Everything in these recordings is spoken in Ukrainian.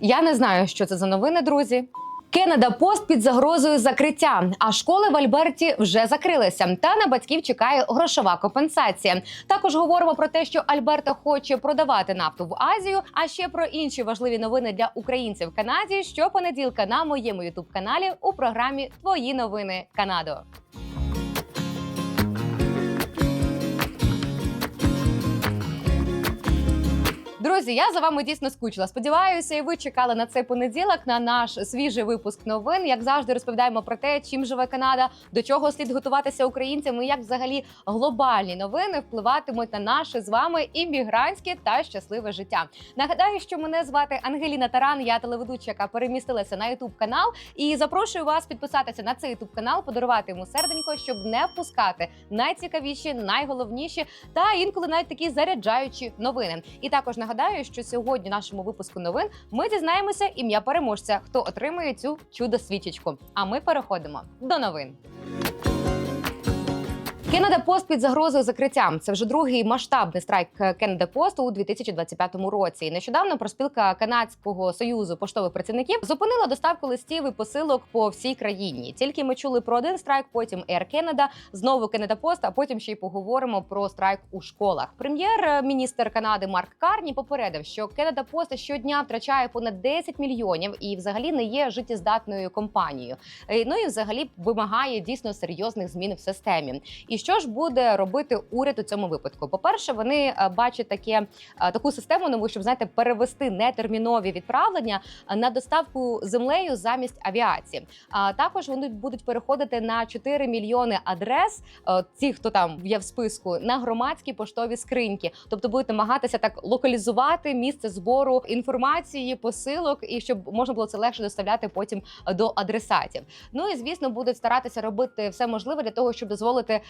Я не знаю, що це за новини, друзі. Кеннеда пост під загрозою закриття. А школи в Альберті вже закрилися. Та на батьків чекає грошова компенсація. Також говоримо про те, що Альберта хоче продавати нафту в Азію. А ще про інші важливі новини для українців в Канаді. Щопонеділка на моєму ютуб каналі у програмі Твої новини Канадо. Друзі, я за вами дійсно скучила. Сподіваюся, і ви чекали на цей понеділок на наш свіжий випуск новин. Як завжди, розповідаємо про те, чим живе Канада, до чого слід готуватися українцям, і як взагалі глобальні новини впливатимуть на наше з вами іммігрантське та щасливе життя. Нагадаю, що мене звати Ангеліна Таран. Я телеведуча, яка перемістилася на Ютуб канал. І запрошую вас підписатися на цей Ютуб канал, подарувати йому серденько, щоб не впускати найцікавіші, найголовніші та інколи навіть такі заряджаючі новини. І також нагадаю, що сьогодні в нашому випуску новин ми дізнаємося ім'я переможця, хто отримує цю чудо свічечку. А ми переходимо до новин. Кеннеда Пост під загрозою закриття. Це вже другий масштабний страйк Кеннеда Пост у 2025 році. І нещодавно проспілка канадського союзу поштових працівників зупинила доставку листів і посилок по всій країні. Тільки ми чули про один страйк, потім Air Canada, знову Кеннеда Пост, а потім ще й поговоримо про страйк у школах. Прем'єр-міністр Канади Марк Карні попередив, що Кеннеда Пост щодня втрачає понад 10 мільйонів і взагалі не є життєздатною компанією. Е, Ну і взагалі вимагає дійсно серйозних змін в системі. І що ж буде робити уряд у цьому випадку? По-перше, вони е, бачать таке е, таку систему нову, щоб знаєте, перевести нетермінові відправлення е, на доставку землею замість авіації. А також вони будуть переходити на 4 мільйони адрес. Ті, хто там є в списку, на громадські поштові скриньки, тобто будуть намагатися так локалізувати місце збору інформації, посилок, і щоб можна було це легше доставляти потім до адресатів. Ну і звісно, будуть старатися робити все можливе для того, щоб дозволити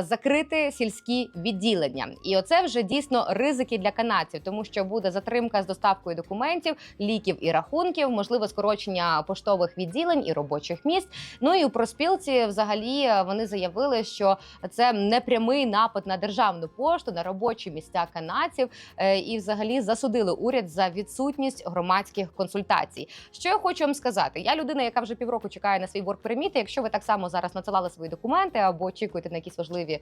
закрити сільські відділення. І оце вже дійсно ризики для канадців, тому що буде затримка з доставкою документів, ліків і рахунків, можливо, скорочення поштових відділень і робочих місць. Ну і у проспілці, взагалі, е, вони заявили, що це не прямий напад на державну пошту, на робочі місця канадців, е, і взагалі засудили уряд за відсутність громадських консультацій. Що я хочу вам сказати? Я людина, яка вже півроку чекає на свій work permit. Якщо ви так само зараз надсилали свої документи або очікуєте на якісь важливі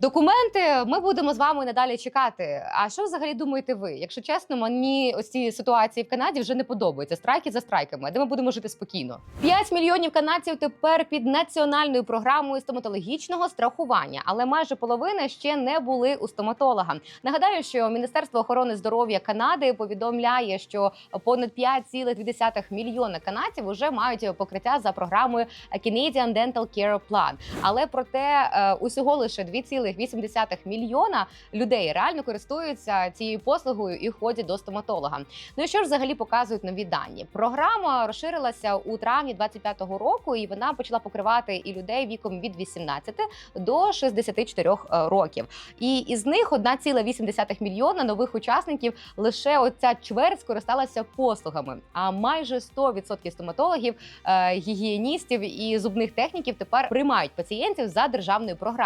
документи, ми будемо з вами надалі чекати. А що взагалі думаєте ви? Якщо чесно, мені ось ці ситуації в Канаді вже не подобаються. Страйки за страйками, де ми будемо жити спокійно. 5 мільйонів канадців тепер під національною програмою стоматологічного страхування, але майже половина ще не були у стоматолога. Нагадаю, що Міністерство охорони здоров'я Канади повідомляє, що понад 5,2 мільйона канадців вже мають покриття за програмою Canadian Dental Care Plan. Але проте е, усього лише 2,8 мільйона людей реально користуються цією послугою і ходять до стоматолога. Ну і що ж взагалі показують нові дані? Програма розширилася у травні 25-го року, і вона почала покривати і людей віком від 18 до 64 років. І із них 1,8 мільйона нових учасників лише оця чверть скористалася послугами. А майже 100% стоматологів, е, гігієністів і зубних техніків тепер приймають пацієнтів за державною програмою.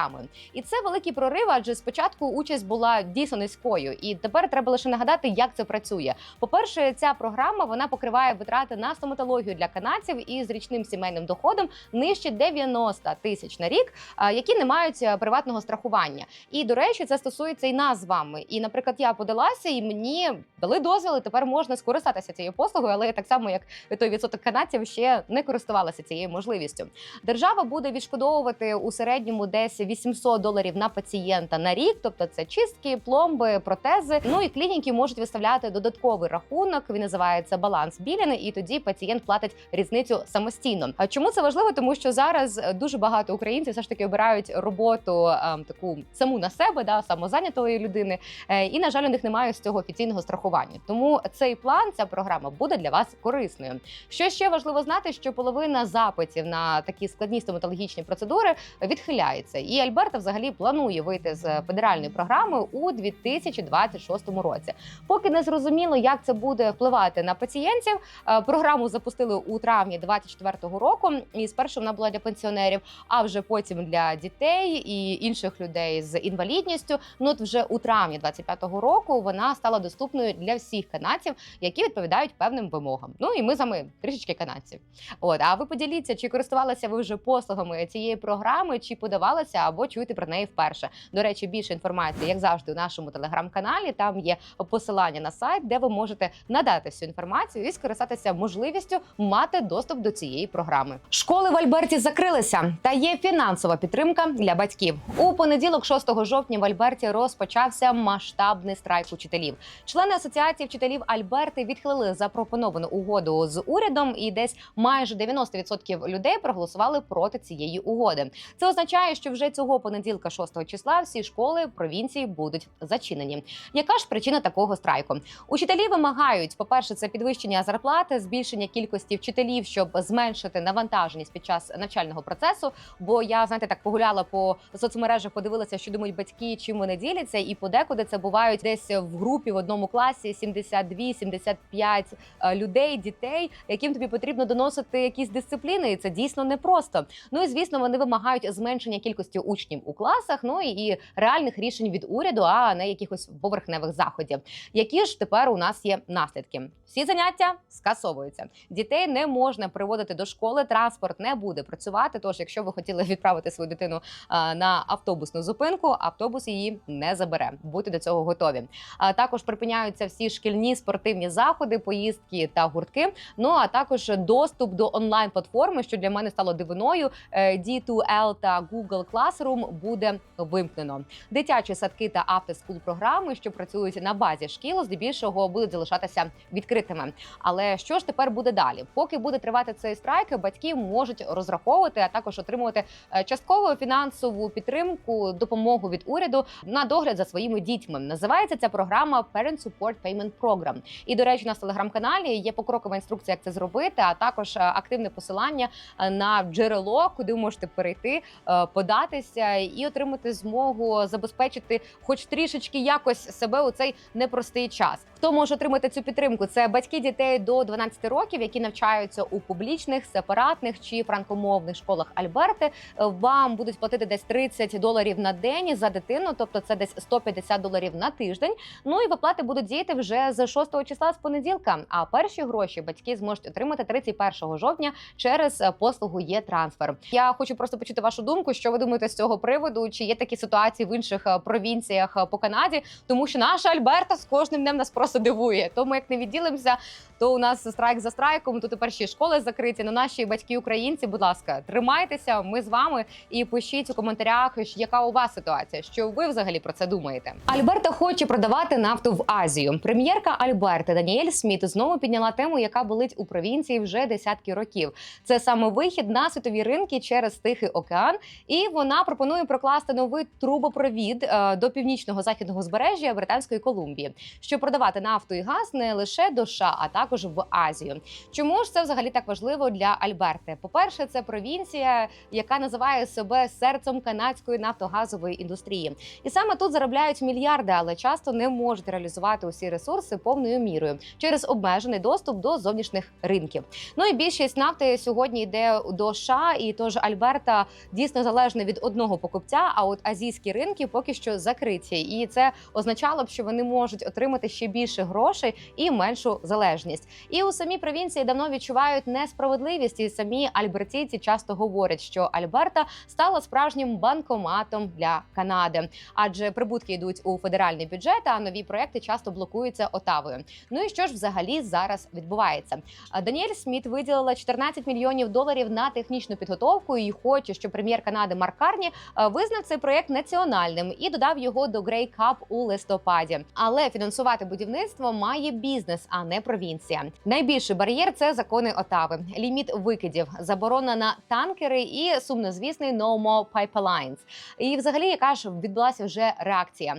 І це великий прорив, адже спочатку участь була дійсно низькою, і тепер треба лише нагадати, як це працює. По-перше, ця програма вона покриває витрати на стоматологію для канадців із річним сімейним доходом нижче 90 тисяч на рік, які не мають е, приватного страхування. І до речі, це стосується і нас з вами. І, наприклад, я подалася, і мені дали дозвіл, тепер можна скористатися цією послугою, але так само, як той відсоток канадців, ще не користувалася цією можливістю. Держава буде відшкодовувати у середньому десь 800 доларів на пацієнта на рік, тобто це чистки, пломби, протези. Ну і клініки можуть виставляти додатковий рахунок. Він називається баланс білін, і тоді пацієнт платить різницю самостійно. А чому це важливо? Тому що зараз е, дуже багато українців все ж таки обирають роботу ем, таку саму на себе, да самозайнятої людини. Е, і на жаль, у них немає з цього офіційного страхування. Тому цей план, ця програма буде для вас корисною. Що ще важливо знати, що половина запитів на такі складні стоматологічні процедури відхиляється, і І Альберта взагалі планує вийти з федеральної програми у 2026 році. Поки не зрозуміло, як це буде впливати на пацієнтів. е, Програму запустили у травні 2024 року, і спершу вона була для пенсіонерів, а вже потім для дітей і інших людей з інвалідністю. Ну от вже у травні 2025 року вона стала доступною для всіх канадців, які відповідають певним вимогам. Ну і ми з вами трішечки канадців. От, а ви поділіться, чи користувалися ви вже послугами цієї програми, чи подавалися або чуєте про неї вперше. До речі, більше інформації, як завжди, у нашому телеграм-каналі. Там є посилання на сайт, де ви можете надати всю інформацію і скористатися можливістю мати доступ до цієї програми. Школи в Альберті закрилися, та є фінансова підтримка для батьків. У понеділок, 6 жовтня, в Альберті розпочався масштабний страйк учителів. Члени асоціації вчителів Альберти відхилили запропоновану угоду з урядом, і десь майже 90% людей проголосували проти цієї угоди. Це означає, що вже цього понеділка, 6 числа, всі школи провінції будуть зачинені. Яка ж причина такого страйку? Учителі вимагають, по-перше, це підвищення зарплати, збільшення кількості вчителів, щоб зменшити навантаженість під час навчального процесу. Бо я знаєте, так погуляла по соцмережах, подивилася, що думають батьки, чим вони діляться, і подекуди це бувають десь в групі в одному класі 72-75 е, людей, дітей, яким тобі потрібно доносити якісь дисципліни, і це дійсно непросто. Ну і звісно, вони вимагають зменшення кількості учнів у класах, ну і реальних рішень від уряду, а не якихось поверхневих заходів. Які ж тепер у нас є наслідки? Всі заняття скасовуються. Дітей не можна приводити до школи. Транспорт не буде працювати. Тож, якщо ви хотіли відправити свою дитину на автобусну зупинку, автобус її не забере. Будьте до цього готові. А також припиняються всі шкільні спортивні заходи, поїздки та гуртки. Ну а також доступ до онлайн платформи, що для мене стало дивиною. е, D2L та Google Classroom буде вимкнено. Дитячі садки та автоскул програми, що працюють на базі шкіл, здебільшого будуть залишатися відкритими. Але що ж тепер буде далі? Поки буде тривати цей страйк, батьки можуть розраховувати, а також отримувати е, часткову фінансову підтримку, допомогу від уряду на догляд за своїми дітьми. Називається ця програма Parent Support Payment Program. І до речі, в телеграм-каналі є покрокова інструкція, як це зробити, а також е, активне посилання е, на джерело, куди можете перейти, е, податися і отримати змогу забезпечити, хоч трішечки якось себе у цей непростий час. Хто може отримати цю підтримку? Це батьки дітей до 12 років, які навчаються у публічних, сепаратних чи франкомовних школах Альберти. Вам будуть платити десь 30 доларів на день за дитину, тобто це десь 150 доларів на тиждень. Ну і виплати будуть діяти вже з 6 числа з понеділка. А перші гроші батьки зможуть отримати 31 жовтня через послугу є трансфер. Я хочу просто почути вашу думку, що ви думаєте з цього приводу? Чи є такі ситуації в інших е, провінціях е, по Канаді? Тому що наша Альберта з кожним днем нас просто дивує. Тому як не відділимося, то у нас страйк за страйком. То тепер ще школи закриті. Ну наші батьки українці, будь ласка, тримайтеся. Ми з вами і пишіть у коментарях, яка у вас ситуація, що ви взагалі про це думаєте. Альберта хоче продавати нафту в Азію. Прем'єрка Альберти Даніель Сміт знову підняла тему, яка болить у провінції вже десятки років. Це саме вихід на світові ринки через Тихий океан, і вона пропонує прокласти новий трубопровід е, до північного західного збережжя Британської Колумбії, щоб продавати нафту і газ не лише до США, а також в Азію. Чому ж це взагалі так важливо для Альберти? По перше, це провінція, яка називає себе серцем канадської нафтогазової індустрії, і саме тут заробляють мільярди, але часто не можуть реалізувати усі ресурси повною мірою через обмежений доступ до зовнішніх ринків. Ну і більшість нафти сьогодні йде до США, і тож Альберта дійсно залежна від одного покупця. А от азійські ринки поки що закриті, і це означало б, що вони можуть отримати ще більше грошей і меншу залежність. І у самій провінції давно відчувають несправедливість, і самі альбертійці часто говорять, що Альберта стала справжнім банкоматом для Канади, адже прибутки йдуть у федеральний бюджет, а нові проекти часто блокуються Отавою. Ну і що ж взагалі зараз відбувається? Даніель Сміт виділила 14 мільйонів доларів на технічну підготовку і хоче, щоб прем'єр Канади Марк Карні е, визнав цей проект національним і додав його до Грей Кап у листопаді. Але фінансувати будівництво має бізнес, а не провінція. Конкуренція. Найбільший бар'єр це закони Отави, ліміт викидів, заборона на танкери і сумнозвісний «No more pipelines». І, взагалі, яка ж відбулася вже реакція.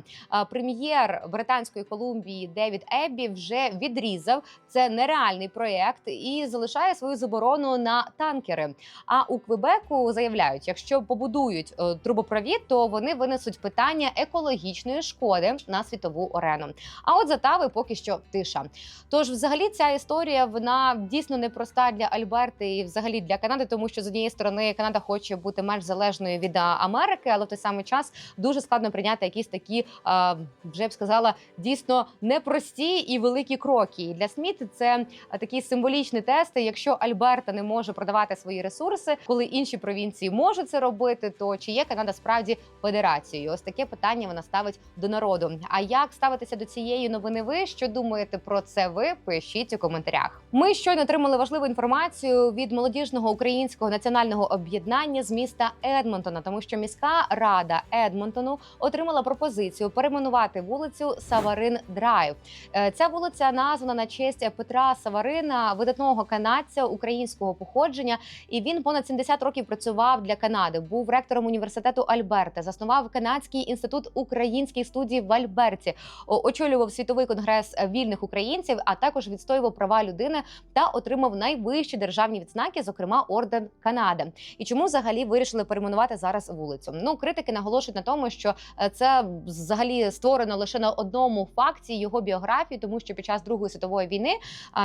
Прем'єр Британської Колумбії Девід Еббі вже відрізав це нереальний проєкт і залишає свою заборону на танкери. А у Квебеку заявляють, якщо побудують е, трубопровід, то вони винесуть питання екологічної шкоди на світову арену. А от за Тави поки що тиша. Тож, взагалі, ця історія вона дійсно непроста для Альберти і взагалі для Канади, тому що з однієї сторони Канада хоче бути менш залежною від Америки, але в той самий час дуже складно прийняти якісь такі, вже б сказала, дійсно непрості і великі кроки. І для Сміт це такі символічні тести. Якщо Альберта не може продавати свої ресурси, коли інші провінції можуть це робити, то чи є Канада справді федерацією? Ось таке питання вона ставить до народу. А як ставитися до цієї новини? Ви що думаєте про це? Ви пишіть у коментарях. Ми щойно отримали важливу інформацію від молодіжного українського національного об'єднання з міста Едмонтона, тому що міська рада Едмонтону отримала пропозицію перейменувати вулицю Саварин Драйв. Е, Ця вулиця названа на честь Петра Саварина, видатного канадця українського походження. І він понад 70 років працював для Канади. Був ректором університету Альберта, заснував канадський інститут українських студій в Альберті, очолював світовий конгрес вільних українців, а також відстоював права людини та отримав найвищі державні відзнаки, зокрема орден Канади. І чому взагалі вирішили перейменувати зараз вулицю? Ну критики наголошують на тому, що е, це взагалі створено лише на одному факті його біографії, тому що під час Другої світової війни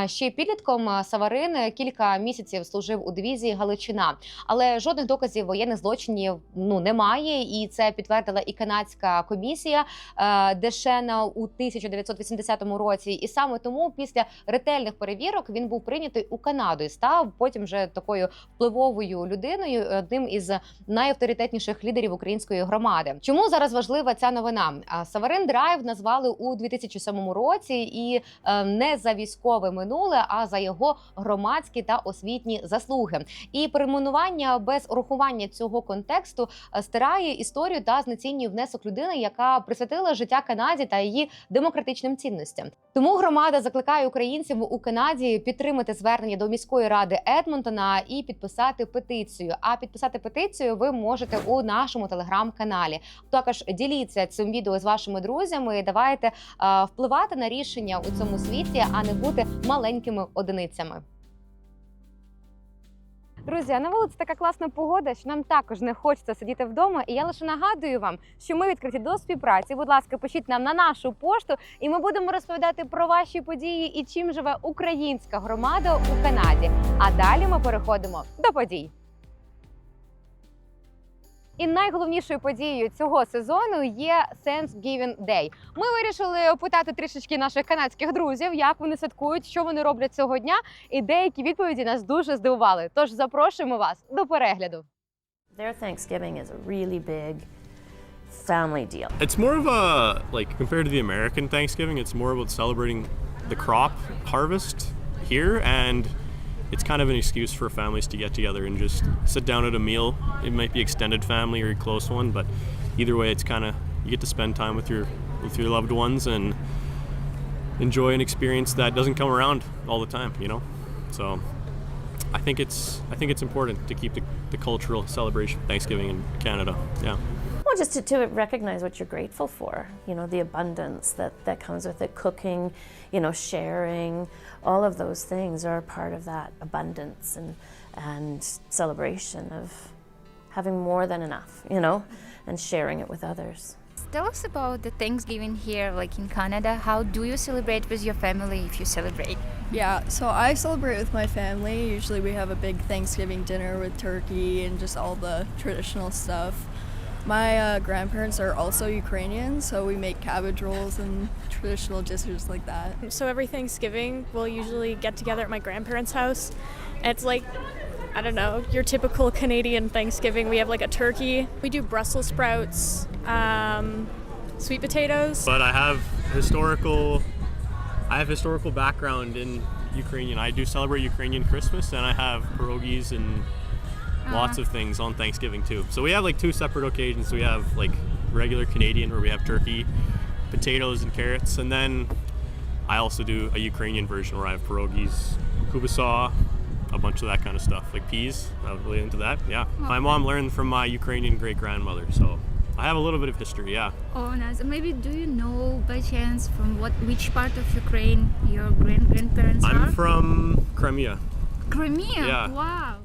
ще підлітком Саварин кілька місяців служив у дивізії Галичина, але жодних доказів воєнних злочинів ну немає, і це підтвердила і канадська комісія е, Дешена у 1980 році. І саме тому після ретельних перевірок він був прийнятий у Канаду і став потім вже такою впливовою людиною, одним із найавторитетніших лідерів української громади. Чому зараз важлива ця новина? А, Саварин Драйв назвали у 2007 році, і е, не за військове минуле, а за його громадські та освітні заслуги. І перейменування без урахування цього контексту е, стирає історію та знецінює внесок людини, яка присвятила життя Канаді та її демократичним цінностям. Тому громада закликає українців у Канаді підтримати звернення до міської ради Едмонтона і підписати петицію. А підписати петицію ви можете у нашому телеграм-каналі. Також діліться цим відео з вашими друзями. і Давайте е, впливати на рішення у цьому світі, а не бути маленькими одиницями. Друзі, а на вулиці така класна погода, що нам також не хочеться сидіти вдома. І я лише нагадую вам, що ми відкриті до співпраці. Будь ласка, пишіть нам на нашу пошту, і ми будемо розповідати про ваші події і чим живе українська громада у Канаді. А далі ми переходимо до подій. І найголовнішою подією цього сезону є Thanksgiving Day. Ми вирішили опитати трішечки наших канадських друзів, як вони святкують, що вони роблять цього дня, і деякі відповіді нас дуже здивували. Тож запрошуємо вас до перегляду. Their Thanksgiving is a really big family deal. It's more of a like compared to the American Thanksgiving, it's more about celebrating the crop harvest here and it's kind of an excuse for families to get together and just sit down at a meal. It might be extended family or a close one, but either way it's kind of you get to spend time with your with your loved ones and enjoy an experience that doesn't come around all the time, you know. So I think it's I think it's important to keep the, the cultural celebration Thanksgiving in Canada. Yeah. Well, just to, to recognize what you're grateful for, you know, the abundance that, that comes with it, cooking, you know, sharing, all of those things are part of that abundance and, and celebration of having more than enough, you know, and sharing it with others. Tell us about the Thanksgiving here, like in Canada. How do you celebrate with your family if you celebrate? Yeah, so I celebrate with my family. Usually we have a big Thanksgiving dinner with turkey and just all the traditional stuff. My uh, grandparents are also Ukrainian, so we make cabbage rolls and traditional dishes like that. So every Thanksgiving, we'll usually get together at my grandparents' house. It's like, I don't know, your typical Canadian Thanksgiving. We have like a turkey. We do Brussels sprouts, um, sweet potatoes. but I have historical I have historical background in Ukrainian. I do celebrate Ukrainian Christmas and I have pierogies and Uh-huh. lots of things on Thanksgiving too. So we have like two separate occasions. We have like regular Canadian where we have turkey, potatoes and carrots and then I also do a Ukrainian version where I have pierogies, kubasaw, a bunch of that kind of stuff, like peas. I'm really into that. Yeah. My mom learned from my Ukrainian great grandmother, so I have a little bit of history. Yeah. Oh, nice. Maybe do you know by chance from what which part of Ukraine your grand grandparents I'm are? from Crimea. Crimea. Yeah. Wow.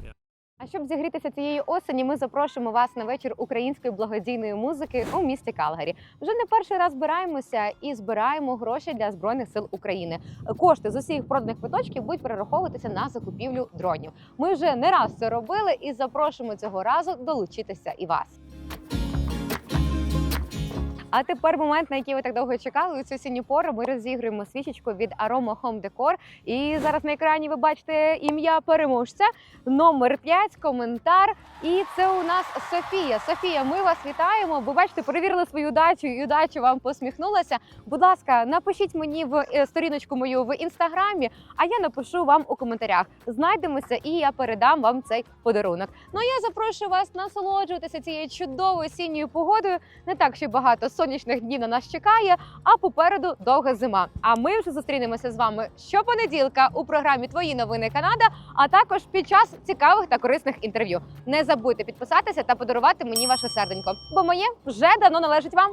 А щоб зігрітися цієї осені, ми запрошуємо вас на вечір української благодійної музики у місті Калгарі. Вже не перший раз збираємося і збираємо гроші для збройних сил України. Кошти з усіх проданих квиточків будуть перераховуватися на закупівлю дронів. Ми вже не раз це робили і запрошуємо цього разу долучитися і вас. А тепер момент, на який ви так довго чекали. У цю сінню пору ми розігруємо свічечку від Aroma Home Decor. І зараз на екрані ви бачите ім'я переможця, номер 5, коментар. І це у нас Софія. Софія, ми вас вітаємо. Ви бачите, перевірили свою удачу, і удача вам посміхнулася. Будь ласка, напишіть мені в е, сторіночку мою в інстаграмі, а я напишу вам у коментарях. Знайдемося, і я передам вам цей подарунок. Ну я запрошую вас насолоджуватися цією чудовою осінньою погодою. Не так ще багато сонячних днів на нас чекає, а попереду довга зима. А ми вже зустрінемося з вами щопонеділка у програмі Твої новини Канада, а також під час цікавих та корисних інтерв'ю. Не забудьте підписатися та подарувати мені ваше серденько, бо моє вже давно належить вам.